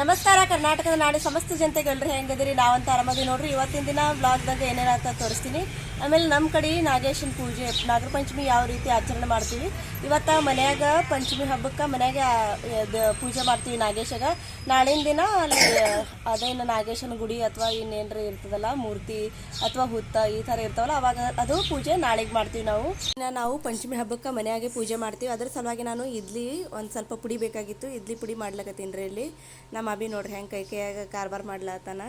ನಮಸ್ಕಾರ, ಕರ್ನಾಟಕದ ನಾಡು. ಸಮಸ್ತ ಜನತೆಗೆ ಹೆಂಗದಿರಿ ನಾವಂತ ಆರಾಮದಿ ನೋಡ್ರಿ. ಇವತ್ತಿನ ದಿನ ಬ್ಲಾಗ್ದಾಗ ಏನೇನಾಗ್ತದೆ ತೋರಿಸ್ತೀನಿ. ಆಮೇಲೆ ನಮ್ಮ ಕಡೆ ನಾಗೇಶನ ಪೂಜೆ ನಾಗರ ಪಂಚಮಿ ಯಾವ ರೀತಿ ಆಚರಣೆ ಮಾಡ್ತೀವಿ. ಇವತ್ತು ಮನ್ಯಾಗ ಪಂಚಮಿ ಹಬ್ಬಕ್ಕೆ ಮನೆಯಾಗ ಪೂಜೆ ಮಾಡ್ತೀವಿ ನಾಗೇಶಗ. ನಾಳಿನ ದಿನ ಅಲ್ಲಿ ಅದೇನು ನಾಗೇಶನ ಗುಡಿ ಅಥವಾ ಇನ್ನೇನ್ರ ಇರ್ತದಲ್ಲ, ಮೂರ್ತಿ ಅಥವಾ ಹುತ್ತ ಈ ಥರ ಇರ್ತಾವಲ್ಲ, ಅವಾಗ ಅದು ಪೂಜೆ ನಾಳೆಗೆ ಮಾಡ್ತೀವಿ ನಾವು. ನಾವು ಪಂಚಮಿ ಹಬ್ಬಕ್ಕೆ ಮನೆಯಾಗೆ ಪೂಜೆ ಮಾಡ್ತೀವಿ. ಅದ್ರ ಸಲುವಾಗಿ ನಾನು ಇಡ್ಲಿ ಒಂದು ಸ್ವಲ್ಪ ಪುಡಿ ಬೇಕಾಗಿತ್ತು. ಇಡ್ಲಿ ಪುಡಿ ಮಾಡ್ಲಕತ್ತೀನಿ ರೀ ಇಲ್ಲಿ. ನಮ್ಮ ಅಭಿ ನೋಡ್ರಿ ಹೆಂಗೆ ಕೈ ಕೈಯಾಗ ಕಾರ್ಬಾರ್ ಮಾಡ್ಲತ್ತಾನ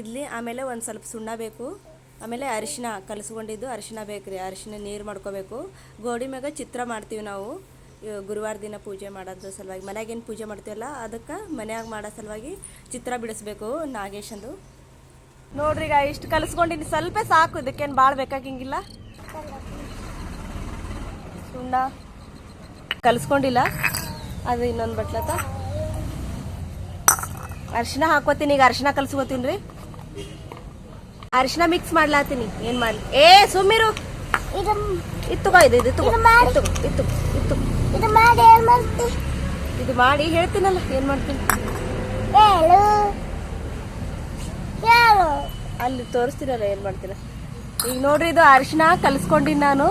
ಇಡ್ಲಿ ಆಮೇಲೆ ಒಂದು ಸ್ವಲ್ಪ ಸುಣ್ಣ ಬೇಕು. ಆಮೇಲೆ ಅರಿಶಿನ ಕಲಸ್ಕೊಂಡಿದ್ದು ಅರಿಶಿನ ಬೇಕು ರೀ, ಅರಿಶಿನ ನೀರು ಮಾಡ್ಕೋಬೇಕು. ಗೋಡಿ ಮ್ಯಾಗ ಚಿತ್ರ ಮಾಡ್ತೀವಿ ನಾವು. ಗುರುವಾರ ದಿನ ಪೂಜೆ ಮಾಡೋದು ಸಲುವಾಗಿ ಮನೆಯಾಗೇನು ಪೂಜೆ ಮಾಡ್ತೀವಲ್ಲ ಅದಕ್ಕೆ ಮನೆಯಾಗ ಮಾಡೋ ಸಲುವಾಗಿ ಚಿತ್ರ ಬಿಡಿಸ್ಬೇಕು ನಾಗೇಶಂದು. ನೋಡ್ರಿ ಈಗ ಇಷ್ಟು ಕಲಸ್ಕೊಂಡಿನಿ, ಸ್ವಲ್ಪ ಸಾಕು ಇದಕ್ಕೇನು ಭಾಳ ಬೇಕಾಗಿಂಗಿಲ್ಲ. ಸುಣ್ಣ. ಕಲಿಸ್ಕೊಂಡಿಲ್ಲ, ಅದು ಇನ್ನೊಂದು ಬಟ್ಲತ್ತ. ಅರಿಶಿನ ಹಾಕೋತೀನಿ ಈಗ ಅರಿಶಿನ ಕಲ್ಸ್ಕೋತೀನಿ ರೀ. ಅರಿಶಿನ ಮಿಕ್ಸ್ ಮಾಡ್ಲಾತೀನಿ ಏನ್ ಮಾಡ್ಲಿ ಏ ಸುಮ್ಮಿರು. ಇದು ಇತ್ತು ಇದು ಇದು ತಗೋ. ಮಾಡಿ. ಇತ್ತು ಇತ್ತು ಇತ್ತು ಇದು ಮಾಡಿ ಏನ್ ಮಾಡ್ತಿ? ಇದು ಮಾಡಿ ಹೇಳ್ತೀನಲ್ಲ ಏನ್ ಮಾಡ್ತೀನಿ. ಹೇಳು. ಹೇಳು. ಅಲ್ಲಿ ತೋರಿಸ್ತೀನಲ್ಲ ಏನ್ ಮಾಡ್ತೀನ. ಈಗ ನೋಡ್ರಿ ಇದು ಅರಿಶಿನ ಕಲಿಸ್ಕೊಂಡಿನಿ ನಾನು.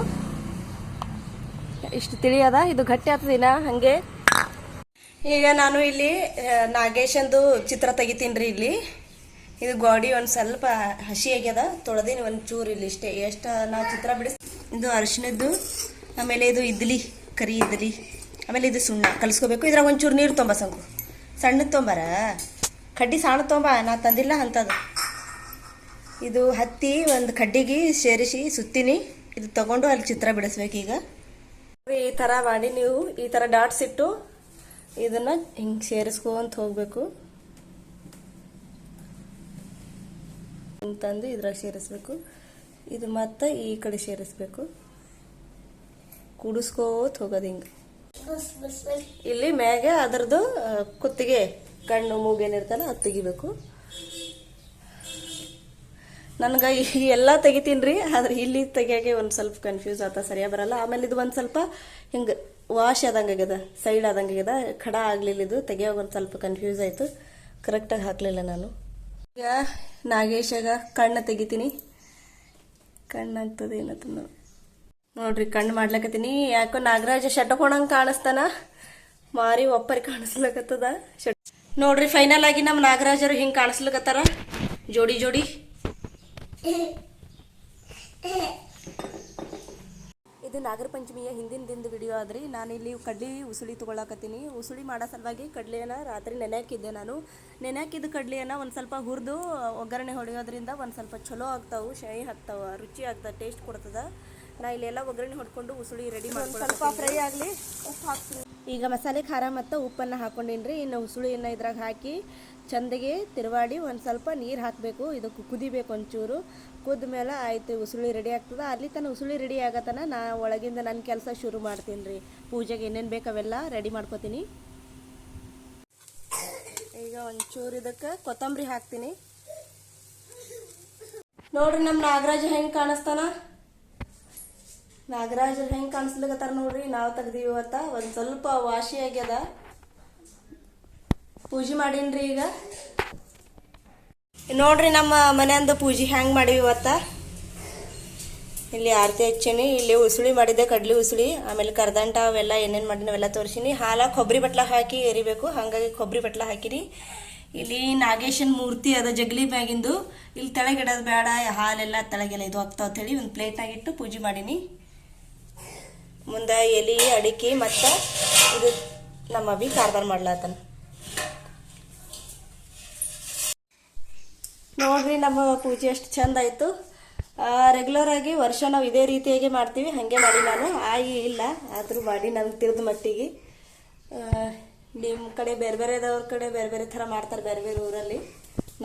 ಇಷ್ಟು ತಿಳಿಯದ? ಇದು ಗಟ್ಟಿ ಆಗ್ತದಿನ ಹಂಗೆ. ಈಗ ನಾನು ಇಲ್ಲಿ ನಾಗೇಶಂದು ಚಿತ್ರ ತೆಗಿತೀನಿ ಇಲ್ಲಿ. ಇದು ಗೋಡಿ ಒಂದು ಸ್ವಲ್ಪ ಹಸಿ ಆಗ್ಯದ, ತೊಳೆದೀನಿ ಒಂದು ಚೂರು ಇಲ್ಲಿ ಇಷ್ಟೇ. ಎಷ್ಟು ನಾ ಚಿತ್ರ ಬಿಡಿಸ್ ಇದು ಅರಿಶಿನದ್ದು ಆಮೇಲೆ ಇದು ಇದ್ಲಿ, ಕರಿ ಇದ್ಲಿ, ಆಮೇಲೆ ಇದು ಸುಣ್ಣ. ಕಲಿಸ್ಕೋಬೇಕು. ಇದ್ರಾಗ ಒಂಚೂರು ನೀರು ತೊಂಬ ಸಂಕು ಸಣ್ಣದು ತೊಂಬಾರ? ಕಡ್ಡಿ ಸಣ್ಣ ತೊಂಬ, ನಾ ತಂದಿಲ್ಲ ಅಂತದು. ಇದು ಹತ್ತಿ ಒಂದು ಕಡ್ಡಿಗೆ ಸೇರಿಸಿ ಸುತ್ತೀನಿ. ಇದು ತಗೊಂಡು ಅಲ್ಲಿ ಚಿತ್ರ ಬಿಡಿಸ್ಬೇಕೀಗ. ಈ ಥರ ಮಾಡಿ ನೀವು ಈ ಥರ ಡಾಟ್ಸ್ ಇಟ್ಟು ಇದನ್ನ ಹಿಂಗೆ ಸೇರಿಸ್ಕೊಂತ ಹೋಗಬೇಕು. ಹಿಂಗ್ ತಂದು ಇದ್ರಾಗ ಸೇರಿಸ್ಬೇಕು. ಇದು ಮತ್ತೆ ಈ ಕಡೆ ಸೇರಿಸ್ಬೇಕು. ಕುಡಿಸ್ಕೋತ ಹೋಗೋದು ಹಿಂಗೆ. ಇಲ್ಲಿ ಮ್ಯಾಗೆ ಅದರದ್ದು ಕುತ್ತಿಗೆ, ಕಣ್ಣು ಮೂಗೇನಿರ್ತಲ್ಲ ಅದು ತೆಗಿಬೇಕು. ನನಗೆ ಈ ಎಲ್ಲ ತೆಗಿತೀನಿ ರೀ ಆದ್ರೆ ಇಲ್ಲಿ ತೆಗಿಯಾಗೆ ಒಂದು ಸ್ವಲ್ಪ ಕನ್ಫ್ಯೂಸ್ ಆತ, ಸರಿಯಾಗಿ ಬರಲ್ಲ. ಆಮೇಲೆ ಇದು ಒಂದು ಸ್ವಲ್ಪ ಹಿಂಗೆ ವಾಶ್ ಆದಂಗೆ ಆಗ್ಯದ ಸೈಡ್ ಆದಂಗೆ ಆಗ್ಯದ, ಖಡ ಆಗಲಿಲ್ಲ ಇದು ತೆಗಿಯೋಕೆ ಒಂದು ಸ್ವಲ್ಪ ಕನ್ಫ್ಯೂಸ್ ಆಯಿತು. ಕರೆಕ್ಟಾಗಿ ಹಾಕಲಿಲ್ಲ ನಾನು. ಈಗ ನಾಗೇಶಾಗ ಕಣ್ಣು ತೆಗಿತೀನಿ. ಕಣ್ಣು ಆಗ್ತದೆ ಏನತ್ತ ನೋಡಿ ನೋಡ್ರಿ, ಕಣ್ಣು ಮಾಡ್ಲಕತ್ತೀನಿ. ಯಾಕೋ ನಾಗರಾಜ ಶಟಕೊಂಡಂಗೆ ಕಾಣಿಸ್ತಾನ. ಮಾರಿ ಒಪ್ಪರಿ ಕಾಣಿಸ್ಲಕತ್ತದ. ಶಟ್ ನೋಡ್ರಿ ಫೈನಲ್ ಆಗಿ ನಮ್ಮ ನಾಗರಾಜರು ಹಿಂಗೆ ಕಾಣಿಸ್ಲಕತ್ತಾರ. ಜೋಡಿ ಜೋಡಿ. ಇದು ನಾಗರ ಪಂಚಮಿಯ ಹಿಂದಿನ ದಿನದ ವಿಡಿಯೋ ಆದ್ರಿ. ನಾನು ಇಲ್ಲಿ ಕಡ್ಲಿ ಉಸುಳಿ ತೊಗೊಳಕತ್ತೀನಿ. ಉಸುಳಿ ಮಾಡೋ ಸಲುವಾಗಿ ಕಡ್ಲಿಯನ್ನ ರಾತ್ರಿ ನೆನೆಹಾಕಿದ್ದೆ ನಾನು. ನೆನೆಹಾಕಿದ ಕಡ್ಲಿಯನ್ನ ಒಂದು ಸ್ವಲ್ಪ ಹುರಿದು ಒಗ್ಗರಣೆ ಹೊಡೆಯೋದ್ರಿಂದ ಒಂದು ಸ್ವಲ್ಪ ಚಲೋ ಆಗ್ತಾವೆ ಶೈ ಹಾಕ್ತಾವೆ ರುಚಿ ಆಗ್ತದೆ ಟೇಸ್ಟ್ ಕೊಡ್ತದೆ. ನಾ ಇಲ್ಲೆಲ್ಲ ಒಗ್ಗರಣೆ ಹೊಡ್ಕೊಂಡು ಉಸುಳಿ ರೆಡಿ ಮಾಡಿ ಸ್ವಲ್ಪ ಫ್ರೈ ಆಗಲಿ. ಹಾಕ್ತೀನಿ. ಈಗ ಮಸಾಲೆ ಖಾರ ಮತ್ತು ಉಪ್ಪನ್ನು ಹಾಕೊಂಡಿನ್ರಿ. ಇನ್ನು ಹುಸುಳಿಯನ್ನು ಇದ್ರಾಗ ಹಾಕಿ ಚಂದಗೆ ತಿರುವಾಡಿ ಒಂದು ಸ್ವಲ್ಪ ನೀರು ಹಾಕಬೇಕು. ಇದಕ್ಕೆ ಕುದಿಬೇಕು ಒಂಚೂರು. ಕುದ್ದ ಮೇಲೆ ಆಯ್ತು, ಉಸುಳಿ ರೆಡಿ ಆಗ್ತದ. ಅಲ್ಲಿ ತನಕ ಉಸುಳಿ ರೆಡಿ ಆಗತನ ನಾ ಒಳಗಿಂದ ನನ್ನ ಕೆಲಸ ಶುರು ಮಾಡ್ತೀನಿ ರೀ ಪೂಜೆಗೆ ಏನೇನು ಬೇಕು ಅವೆಲ್ಲ ರೆಡಿ ಮಾಡ್ಕೋತೀನಿ. ಈಗ ಒಂಚೂರು ಇದಕ್ಕೆ ಕೊತ್ತಂಬರಿ ಹಾಕ್ತೀನಿ. ನೋಡ್ರಿ ನಮ್ಮ ನಾಗರಾಜ ಹೆಂಗೆ ಕಾಣಿಸ್ತಾನ? ನಾಗರಾಜ ಹೆಂಗೆ ಕಾಣಿಸ್ಲಿಕತ್ತಾರ ನೋಡ್ರಿ? ನಾವು ತೆಗ್ದೀವಿ ಇವತ್ತ. ಒಂದು ಸ್ವಲ್ಪ ವಾಸಿ ಆಗ್ಯದ. ಪೂಜೆ ಮಾಡೀನ್ರಿ ಈಗ? ನೋಡ್ರಿ ನಮ್ಮ ಮನೆಯಂದು ಪೂಜೆ ಹೆಂಗೆ ಮಾಡೀವಿ ಇವತ್ತ. ಇಲ್ಲಿ ಆರತಿ ಹಚ್ಚೀನಿ, ಇಲ್ಲಿ ಉಸುಳಿ ಮಾಡಿದ್ದೆ, ಕಡ್ಲಿ ಉಸುಳಿ, ಆಮೇಲೆ ಕರ್ದಂಟ ಅವೆಲ್ಲ ಏನೇನು ಮಾಡಿನ ಅವೆಲ್ಲ ತೋರಿಸೀನಿ. ಹಾಲ ಕೊಬ್ಬರಿ ಬಟ್ಲ ಹಾಕಿ ಎರಿಬೇಕು, ಹಾಗಾಗಿ ಕೊಬ್ಬರಿ ಬಟ್ಲ ಹಾಕಿರಿ. ಇಲ್ಲಿ ನಾಗೇಶನ್ ಮೂರ್ತಿ ಅದ ಜಗಲಿ ಮ್ಯಾಗಿಂದು. ಇಲ್ಲಿ ತೆಳಗಿಡೋದು ಬೇಡ ಹಾಲೆಲ್ಲ ತಳಗೆಲ್ಲ ಇದು ಆಗ್ತಾವ ಅಂತೇಳಿ ಒಂದು ಪ್ಲೇಟ್ನಾಗಿಟ್ಟು ಪೂಜೆ ಮಾಡೀನಿ. ಮುಂದೆ ಎಲಿ, ಅಡಿಕೆ ಮತ್ತು ಇದು ನಮ್ಮ ಅಭಿ ಕಾರ್ಬಾರ್ ಮಾಡ್ಲಾತನ. ನೋಡ್ರಿ ನಮ್ಮ ಪೂಜೆ ಎಷ್ಟು ಚಂದ ಆಯಿತು. ರೆಗ್ಯುಲರ್ ಆಗಿ ವರ್ಷ ನಾವು ಇದೇ ರೀತಿಯಾಗಿ ಮಾಡ್ತೀವಿ, ಹಾಗೆ ಮಾಡಿ ನಾನು. ಆಗಿ ಇಲ್ಲ, ಆದರೂ ಮಾಡಿ ನನಗೆ ತಿಳಿದ ಮಟ್ಟಿಗೆ. ನಿಮ್ಮ ಕಡೆ ಬೇರೆ ಬೇರೆದವ್ರ ಕಡೆ ಬೇರೆ ಬೇರೆ ಥರ ಮಾಡ್ತಾರೆ, ಬೇರೆ ಬೇರೆ ಊರಲ್ಲಿ.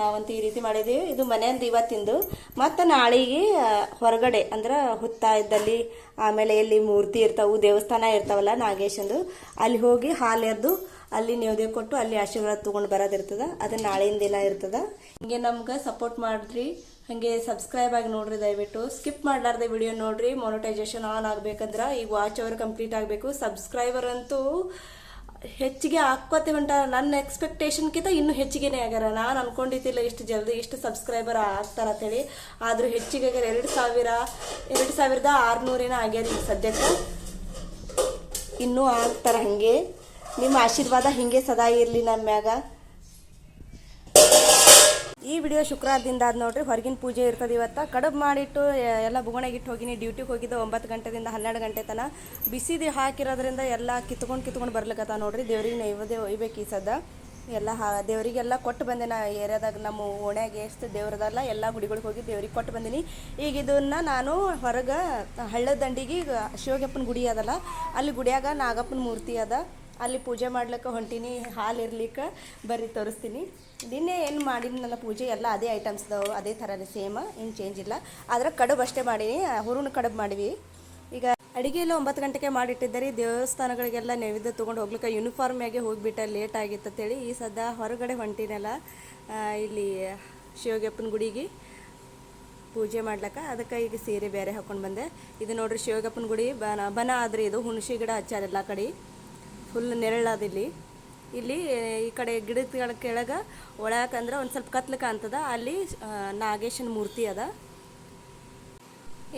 ನಾವಂತೂ ಈ ರೀತಿ ಮಾಡಿದ್ದೀವಿ ಇದು ಮನೆಯಿಂದ ಇವತ್ತಿಂದು. ಮತ್ತು ನಾಳೆಗೆ ಹೊರಗಡೆ, ಅಂದ್ರೆ ಹುತ್ತ ಇದ್ದಲ್ಲಿ, ಆಮೇಲೆ ಎಲ್ಲಿ ಮೂರ್ತಿ ಇರ್ತಾವು, ದೇವಸ್ಥಾನ ಇರ್ತಾವಲ್ಲ ನಾಗೇಶಂದು, ಅಲ್ಲಿ ಹೋಗಿ ಹಾಲು ಎರೆದು, ಅಲ್ಲಿ ನೇವ್ದೆ ಕೊಟ್ಟು ಅಲ್ಲಿ ಆಶೀರ್ವಾದ ತೊಗೊಂಡು ಬರೋದಿರ್ತದೆ. ಅದು ನಾಳೆಯಿಂದ ದಿನ ಇರ್ತದೆ. ಹಿಂಗೆ ನಮ್ಗೆ ಸಪೋರ್ಟ್ ಮಾಡಿರಿ. ಹಾಗೆ ಸಬ್ಸ್ಕ್ರೈಬ್ ಆಗಿ ನೋಡ್ರಿ ದಯವಿಟ್ಟು. ಸ್ಕಿಪ್ ಮಾಡಲಾರ್ದೆ ವಿಡಿಯೋ ನೋಡ್ರಿ. ಮೊನಿಟೈಸೇಷನ್ ಆನ್ ಆಗ್ಬೇಕಂದ್ರೆ ಈಗ ವಾಚ್ ಅವರ್ ಕಂಪ್ಲೀಟ್ ಆಗಬೇಕು. ಸಬ್ಸ್ಕ್ರೈಬರ್ ಅಂತೂ ಹೆಚ್ಚಿಗೆ ಹಾಕ್ಕೋತೀವಿ ಅಂತ ನನ್ನ ಎಕ್ಸ್ಪೆಕ್ಟೇಷನ್ಕಿಂತ ಇನ್ನೂ ಹೆಚ್ಚಿಗೆನೇ ಆಗ್ಯಾರ. ನಾನು ಅನ್ಕೊಂಡಿದ್ದಿಲ್ಲ ಇಷ್ಟು ಜಲ್ದಿ ಇಷ್ಟು ಸಬ್ಸ್ಕ್ರೈಬರ್ ಆಗ್ತಾರ ಅಂತೇಳಿ. ಆದರೂ ಹೆಚ್ಚಿಗೆ ಆಗ್ಯಾರ. ಎರಡು ಸಾವಿರ, ಎರಡು ಸಾವಿರದ ಆರುನೂರೇನ ಆಗ್ಯಾರ ಈಗ ಸದ್ಯಕ್ಕೆ. ಇನ್ನೂ ಆಗ್ತಾರ ಹಾಗೆ. ನಿಮ್ಮ ಆಶೀರ್ವಾದ ಹಿಂಗೆ ಸದಾ ಇರಲಿ ನಮ್ಮ ಮ್ಯಾಗ. ಈ ವಿಡಿಯೋ ಶುಕ್ರವಾರದಿಂದ ಆದ ನೋಡ್ರಿ, ಹೊರಗಿನ ಪೂಜೆ ಇರ್ತದೆ ಇವತ್ತು. ಕಡುಬು ಮಾಡಿಟ್ಟು ಎಲ್ಲ ಬುಗುಣಗಿಟ್ಟು ಹೋಗಿನಿ ಡ್ಯೂಟಿಗೆ ಹೋಗಿದ್ದೆ ಒಂಬತ್ತು ಗಂಟೆದಿಂದ ಹನ್ನೆರಡು ಗಂಟೆ ತನಕ. ಬಿಸಿದು ಹಾಕಿರೋದ್ರಿಂದ ಎಲ್ಲ ಕಿತ್ಕೊಂಡು ಕಿತ್ಕೊಂಡು ಬರ್ಲಿಕ್ಕತ್ತ ನೋಡ್ರಿ. ದೇವ್ರಿಗೆ ನೈವೇದ್ಯ ಒಯ್ಬೇಕು ಈ ಸದ ಎಲ್ಲ ದೇವರಿಗೆಲ್ಲ ಕೊಟ್ಟು ಬಂದೆ ನಾ ಏರಿಯಾದಾಗ. ನಮ್ಮ ಓಣ್ಯಾಗ ಎಷ್ಟು ದೇವ್ರದಲ್ಲ ಎಲ್ಲ ಗುಡಿಗಳಿಗೆ ಹೋಗಿ ದೇವ್ರಿಗೆ ಕೊಟ್ಟು ಬಂದೀನಿ. ಈಗ ಇದನ್ನು ನಾನು ಹೊರಗೆ ಹಳ್ಳದ ದಂಡಿಗೆ ಶಿವಗಪ್ಪನ ಗುಡಿ ಅದಲ್ಲ. ಅಲ್ಲಿ ಗುಡಿಯಾಗ ನಾಗಪ್ಪನ ಮೂರ್ತಿ ಅದ. ಅಲ್ಲಿ ಪೂಜೆ ಮಾಡ್ಲಿಕ್ಕೆ ಹೊಂಟೀನಿ, ಹಾಲು ಇರ್ಲಿಕ್ಕೆ ಬರ್ರಿ ತೋರಿಸ್ತೀನಿ. ನಿನ್ನೆ ಏನು ಮಾಡೀನಿ, ನನ್ನ ಪೂಜೆ ಎಲ್ಲ ಅದೇ ಐಟಮ್ಸ್ ಅದಾವೆ ಅದೇ ಥರನೇ ಸೇಮ್ ಏನು ಚೇಂಜ್ ಇಲ್ಲ. ಆದ್ರೆ ಕಡುಬು ಅಷ್ಟೇ ಮಾಡೀನಿ, ಹುರುಣ ಕಡುಬು ಮಾಡಿವಿ. ಈಗ ಅಡುಗೆ ಎಲ್ಲ ಒಂಬತ್ತು ಗಂಟೆಗೆ ಮಾಡಿಟ್ಟಿದ್ದಾರೆ, ದೇವಸ್ಥಾನಗಳಿಗೆಲ್ಲ ನೈವೇದ್ಯ ತೊಗೊಂಡು ಹೋಗ್ಲಿಕ್ಕೆ ಯೂನಿಫಾರ್ಮ್ಯಾಗೆ ಹೋಗಿಬಿಟ್ಟೆ ಲೇಟ್ ಆಗಿತ್ತು ಅಂತೇಳಿ, ಈ ಸದ್ಯ ಹೊರಗಡೆ ಹೊಂಟಿನಲ್ಲ ಇಲ್ಲಿ ಶಿವಗಪ್ಪನ ಗುಡಿಗೆ ಪೂಜೆ ಮಾಡ್ಲಿಕ್ಕೆ, ಅದಕ್ಕೆ ಈಗ ಸೀರೆ ಬೇರೆ ಹಾಕೊಂಡು ಬಂದೆ. ಇದು ನೋಡ್ರಿ ಶಿವಗಪ್ಪನ ಗುಡಿ, ಬನ ಬನ ಆದ್ರೆ ಇದು ಹುಣಸಿ ಗಿಡ ಹಚ್ಚಾರ ಎಲ್ಲ ಕಡೆ. ಫುಲ್ ನೆರಳದಿಲ್ಲಿ ಇಲ್ಲಿ. ಈ ಕಡೆ ಗಿಡಗಳ ಕೆಳಗೆ ಒಳಕಂದ್ರೆ ಒಂದು ಸ್ವಲ್ಪ ಕತ್ಲು ಕಾಣ್ತದ. ಅಲ್ಲಿ ನಾಗೇಶನ ಮೂರ್ತಿ ಅದ.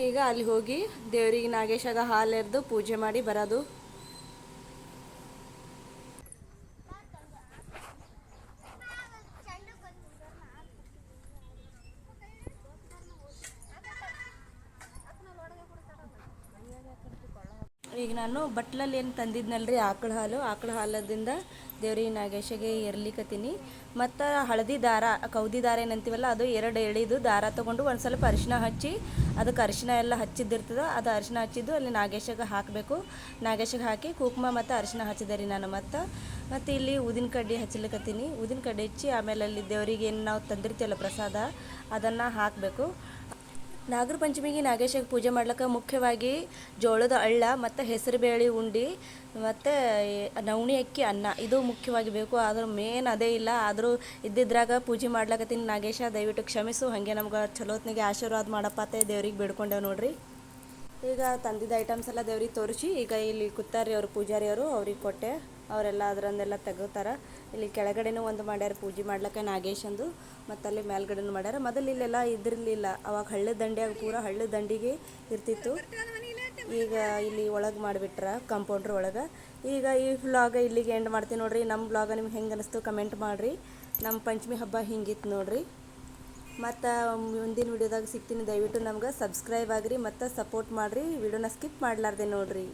ಈಗ ಅಲ್ಲಿ ಹೋಗಿ ದೇವರಿಗೆ ನಾಗೇಶಾಗ ಹಾಲು ಎರೆದು ಪೂಜೆ ಮಾಡಿ ಬರೋದು. ಈಗ ನಾನು ಬಟ್ಲಲ್ಲಿ ಏನು ತಂದಿದ್ನಲ್ರಿ? ಆಕಳ ಹಾಲು. ಆಕಳ ಹಾಲದಿಂದ ದೇವ್ರಿಗೆ ನಾಗೇಶಗೆ ಎರ್ಲಿಕತ್ತೀನಿ ಮತ್ತು ಹಳದಿ ದಾರ, ಕೌದಿ ದಾರ ಏನಂತೀವಲ್ಲ, ಅದು ಎರಡು ಎಳಿದು ದಾರ ತೊಗೊಂಡು ಒಂದು ಸ್ವಲ್ಪ ಅರಿಶಿನ ಹಚ್ಚಿ, ಅದಕ್ಕೆ ಅರಿಶಿನ ಎಲ್ಲ ಹಚ್ಚಿದ್ದಿರ್ತದೆ, ಅದು ಅರಿಶಿನ ಹಚ್ಚಿದ್ದು ಅಲ್ಲಿ ನಾಗೇಶಗೆ ಹಾಕಬೇಕು. ನಾಗೇಶಗೆ ಹಾಕಿ ಕುಂಕುಮ ಮತ್ತು ಅರಿಶಿನ ಹಚ್ಚಿದೆ ರೀ ನಾನು ಮತ್ತು. ಮತ್ತು ಇಲ್ಲಿ ಊದಿನ ಕಡ್ಡಿ ಹಚ್ಚಲಿಕತ್ತೀನಿ ಊದಿನ ಕಡ್ಡಿ ಹಚ್ಚಿ ಆಮೇಲೆ ಅಲ್ಲಿ ದೇವರಿಗೆ ಏನು ನಾವು ತಂದಿರ್ತೀವಲ್ಲ ಪ್ರಸಾದ, ಅದನ್ನು ಹಾಕಬೇಕು. ನಾಗರ ಪಂಚಮಿಗೆ ನಾಗೇಶಕ್ಕೆ ಪೂಜೆ ಮಾಡ್ಲಿಕ್ಕೆ ಮುಖ್ಯವಾಗಿ ಜೋಳದ ಅಳ್ಳ ಮತ್ತು ಹೆಸರುಬೇಳೆ ಉಂಡಿ, ಮತ್ತು ನವಣಿ ಅಕ್ಕಿ ಅನ್ನ. ಇದು ಮುಖ್ಯವಾಗಿ ಬೇಕು. ಆದ್ರೆ ಮೇನ್ ಅದೇ ಇಲ್ಲ. ಆದರೂ ಇದ್ದಿದ್ರಾಗ ಪೂಜೆ ಮಾಡ್ಲಕತ್ತೀನಿ ನಾಗೇಶ. ದಯವಿಟ್ಟು ಕ್ಷಮಿಸು. ಹಾಗೆ ನಮ್ಗೆ ಚಲೋತ್ನಿಗೆ ಆಶೀರ್ವಾದ ಮಾಡಪ್ಪ ದೇವ್ರಿಗೆ ಬೇಡ್ಕೊಂಡೇವೆ ನೋಡ್ರಿ. ಈಗ ತಂದಿದ್ದ ಐಟಮ್ಸ್ ಎಲ್ಲ ದೇವ್ರಿಗೆ ತೋರಿಸಿ. ಈಗ ಇಲ್ಲಿ ಕುತ್ತಾರಿ ಅವರು ಪೂಜಾರಿ ಅವರು ಅವ್ರಿಗೆ ಕೊಟ್ಟೆ. ಅವರೆಲ್ಲ ಅದರಂದೆಲ್ಲ ತೆಗೋತಾರ. ಇಲ್ಲಿ ಕೆಳಗಡೆನೂ ಒಂದು ಮಾಡ್ಯಾರ, ಪೂಜೆ ಮಾಡ್ಲಿಕ್ಕೆ ನಾಗೇಶಂದು ಮತ್ತು ಅಲ್ಲಿ ಮೇಲ್ಗಡೆನೂ ಮಾಡ್ಯಾರ. ಮೊದಲು ಇಲ್ಲೆಲ್ಲ ಇದ್ದಿರಲಿಲ್ಲ ಅವಾಗ ಹಳ್ಳದ ದಂಡ್ಯಾಗ ಪೂರ ಹಳ್ಳದ ದಂಡಿಗೆ ಇರ್ತಿತ್ತು. ಈಗ ಇಲ್ಲಿ ಒಳಗೆ ಮಾಡಿಬಿಟ್ರ ಕಂಪೌಂಡ್ರ್ ಒಳಗೆ. ಈಗ ಈ ವ್ಲಾಗ ಇಲ್ಲಿಗೆ ಎಂಡ್ ಮಾಡ್ತೀನಿ ನೋಡ್ರಿ. ನಮ್ಮ ವ್ಲಾಗ ನಿಮ್ಗೆ ಹೆಂಗೆ ಅನಿಸ್ತು ಕಮೆಂಟ್ ಮಾಡಿರಿ. ನಮ್ಮ ಪಂಚಮಿ ಹಬ್ಬ ಹಿಂಗಿತ್ತು ನೋಡ್ರಿ. ಮತ್ತು ಮುಂದಿನ ವಿಡಿಯೋದಾಗ ಸಿಗ್ತೀನಿ. ದಯವಿಟ್ಟು ನಮ್ಗೆ ಸಬ್ಸ್ಕ್ರೈಬ್ ಆಗಿರಿ, ಮತ್ತು ಸಪೋರ್ಟ್ ಮಾಡಿರಿ. ವಿಡಿಯೋನ ಸ್ಕಿಪ್ ಮಾಡಲಾರ್ದೆ ನೋಡ್ರಿ.